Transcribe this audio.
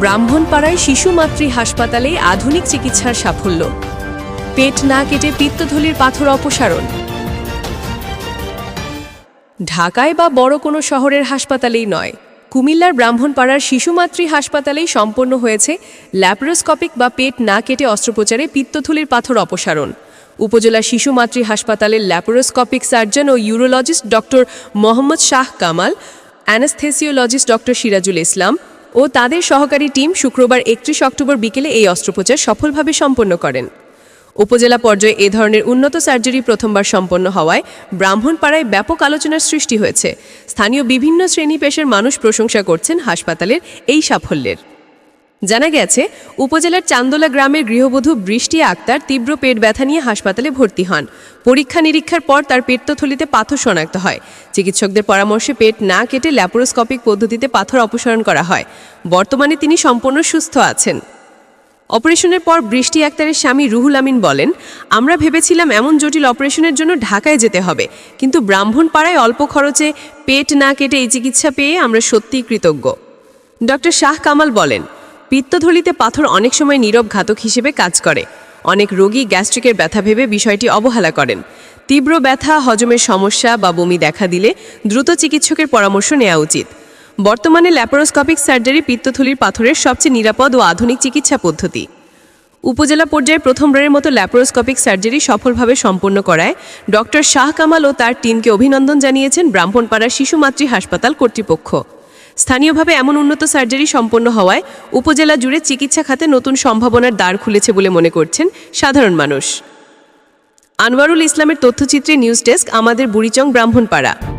ব্রাহ্মণপাড়ায় শিশু মাতৃ হাসপাতালে আধুনিক চিকিৎসার সাফল্য। পেট না কেটে পিত্তথলির পাথর অপসারণ। ঢাকায় বা বড় কোনো শহরের হাসপাতালেই নয়। কুমিল্লার ব্রাহ্মণপাড়ার শিশু মাতৃ হাসপাতালেই সম্পন্ন হয়েছে ল্যাপারোস্কোপিক বা পেট না কেটে অস্ত্রোপচারে পিত্তথলির পাথর অপসারণ। উপজেলা শিশু মাতৃ হাসপাতালের ল্যাপারোস্কোপিক সার্জন ও urologist doctor Mohammad Shah Kamal, anaesthesiologist doctor Sirajul Islam ও তাদের সহকারী টিম শুক্রবার একত্রিশ অক্টোবর বিকেলে এই অস্ত্রোপচার সফলভাবে সম্পন্ন করেন। উপজেলা পর্যায়ে এ ধরনের উন্নত সার্জারি প্রথমবার সম্পন্ন হওয়ায় ব্রাহ্মণপাড়ায় ব্যাপক আলোচনার সৃষ্টি হয়েছে। স্থানীয় বিভিন্ন শ্রেণি পেশার মানুষ প্রশংসা করছেন হাসপাতালের এই সাফল্যের। জানা গেছে, উপজেলার চান্দোলা গ্রামের গৃহবধূ বৃষ্টি আক্তার তীব্র পেট ব্যথা নিয়ে হাসপাতালে ভর্তি হন। পরীক্ষা নিরীক্ষার পর তার পেট্টথলিতে পাথর শনাক্ত হয়। চিকিৎসকদের পরামর্শে পেট না কেটে ল্যাপারোস্কোপিক পদ্ধতিতে পাথর অপসারণ করা হয়। বর্তমানে তিনি সম্পূর্ণ সুস্থ আছেন। অপারেশনের পর বৃষ্টি আক্তারের স্বামী রুহুল আমিন বলেন, আমরা ভেবেছিলাম এমন জটিল অপারেশনের জন্য ঢাকায় যেতে হবে, কিন্তু ব্রাহ্মণপাড়ায় অল্প খরচে পেট না কেটে এই চিকিৎসা পেয়ে আমরা সত্যিই কৃতজ্ঞ। ডক্টর শাহ কামাল বলেন পিত্তথলিতে পাথর অনেক সময় নীরব ঘাতক হিসেবে কাজ করে। অনেক রোগী গ্যাস্ট্রিকের ব্যথা ভেবে বিষয়টি অবহেলা করেন। তীব্র ব্যথা, হজমের সমস্যা বা বমি দেখা দিলে দ্রুত চিকিৎসকের পরামর্শ নেওয়া উচিত। বর্তমানে ল্যাপারোস্কোপিক সার্জারি পিত্তথলির পাথরের সবচেয়ে নিরাপদ ও আধুনিক চিকিৎসা পদ্ধতি। উপজেলা পর্যায়ে প্রথমবারের মতো ল্যাপারোস্কোপিক সার্জারি সফলভাবে সম্পন্ন করায় ডক্টর শাহ কামাল ও তার টিমকে অভিনন্দন জানিয়েছেন ব্রাহ্মণপাড়া শিশু মাতৃ হাসপাতাল কর্তৃপক্ষ। স্থানীয়ভাবে এমন উন্নত সার্জারি সম্পন্ন হওয়ায় উপজেলা জুড়ে চিকিৎসা খাতে নতুন সম্ভাবনার দ্বার খুলেছে বলে মনে করছেন সাধারণ মানুষ। আনোয়ারুল ইসলামের তথ্যচিত্রে নিউজ ডেস্ক, আমাদের বুড়িচং ব্রাহ্মণপাড়া।